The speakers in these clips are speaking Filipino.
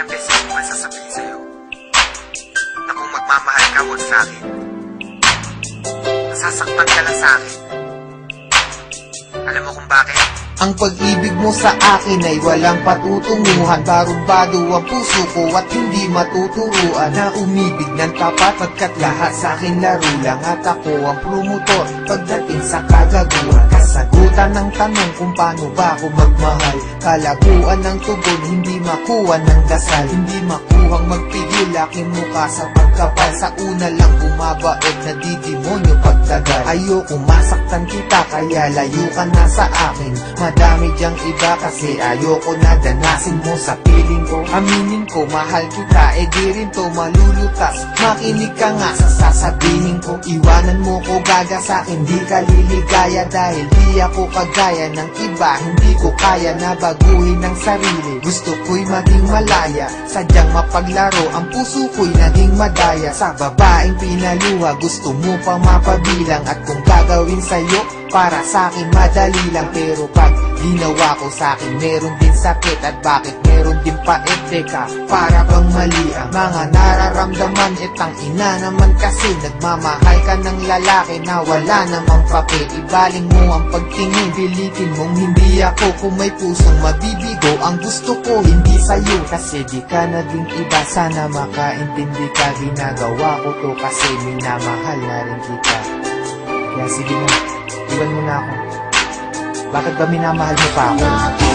ilang beses ko man sasabihin sa'yo na kung magmamahal ka, huwag sa'kin. Nasasaktan ka lang sa'kin. Alam mo kung bakit? Ang pag-ibig mo sa akin ay walang patutunguhan. Barumbado ang puso ko at hindi matuturuan Na umibig ng tapat Pagkat lahat sa akin laro lang At ako ang promotor Pagdating sa kagaguhan Kasagutan ng tanong kung paano ba ako magmahal. Kalaguan ng tugon Hindi makuha ng dasal. Hindi makuhang magpigil Aking mukha sa pagkapal. Sa una lang bumabait na didemonyo pagtagal Ayoko masaktan kita Kaya layo ka na sa akin. Madami diyang iba kasi ayoko na danasin mo sa piling ko. Aminin ko mahal kita eh di rin to Makinig ka nga sa sasabihin ko. Iwanan mo ko gaga sa akin di ka liligaya Dahil di ako kagaya ng iba. Hindi ko kaya na baguhin ang sarili. Gusto ko'y maging malaya. Sadyang mapaglaro ang puso ko'y naging madaya. Sa babaeng pinaluha gusto mo pa mapabilang. At kung gagawin sa'yo? Para sa akin madali lang Pero pag ginawa ko sa akin Meron din sakit at bakit meron din pait? Teka, para bang mali ang mga nararamdaman? Itang ina naman kasi Nagmamahal ka ng lalaki na wala namang papel. Ibaling mo ang pagtingin Pilitin mong hindi ako. Kung may pusong mabibigo Ang gusto ko hindi sa'yo. Kasi di ka naging iba Sana makaintindi ka. Ginagawa ko to kasi minamahal na rin kita Kaya sige na, iwan mo na ako Bakit ba minamahal mo pa ako?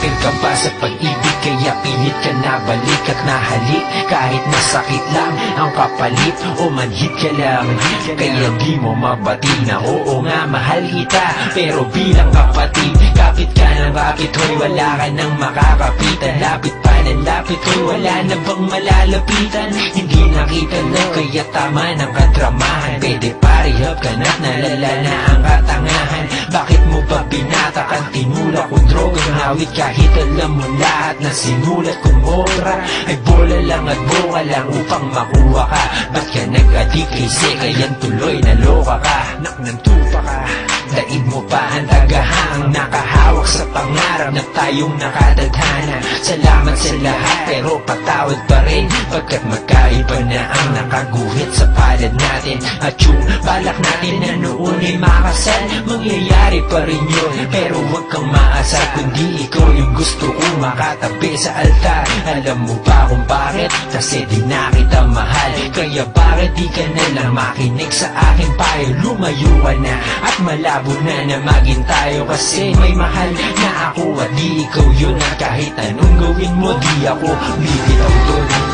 que ka ba sa pag-ibig Kaya pilit ka na balik at nahalik. Kahit masakit lang ang kapalit O manhit ka lang. Kaya di mo mabati na Oo nga mahal kita. Pero bilang kapatid Kapit ka ng kapit Hoy wala ka nang makakapitan? Lapit pa ng lapit Hoy wala na bang malalapitan? Hindi nakita na kaya tama ng kadramahan Pwede parihab ka na't nalala na ang katangahan. Bakit mo ba binatakan? Tinulak kong drogang hawit Kahit alam mo lahat na sinulat kong obra. Ay bola lang at bunga lang upang makuha ka. Ba't ka nag-adik kasi kayan tuloy naloka ka. Nak ng tupa ka Daig mo pa ang tagahang nakahawak sa pangarap na tayong nakadadhana Salamat sa lahat pero patawad pa rin. Pagkat magkaiba na ang nakaguhit sa palad natin. At yung balak natin na noon ay makasal Mangyayari pa rin yun. Pero huwag kang maasar kundi ikaw yung gusto kong makatabi sa altar. Alam mo ba kung bakit? Kasi di na kita mahal. Kaya bakit di ka na makinig sa aking payo? Lumayo ka na at malabo na na maging tayo Kasi may mahal na ako. At di ikaw yun At kahit anong gawin mo di ako bibitaw doon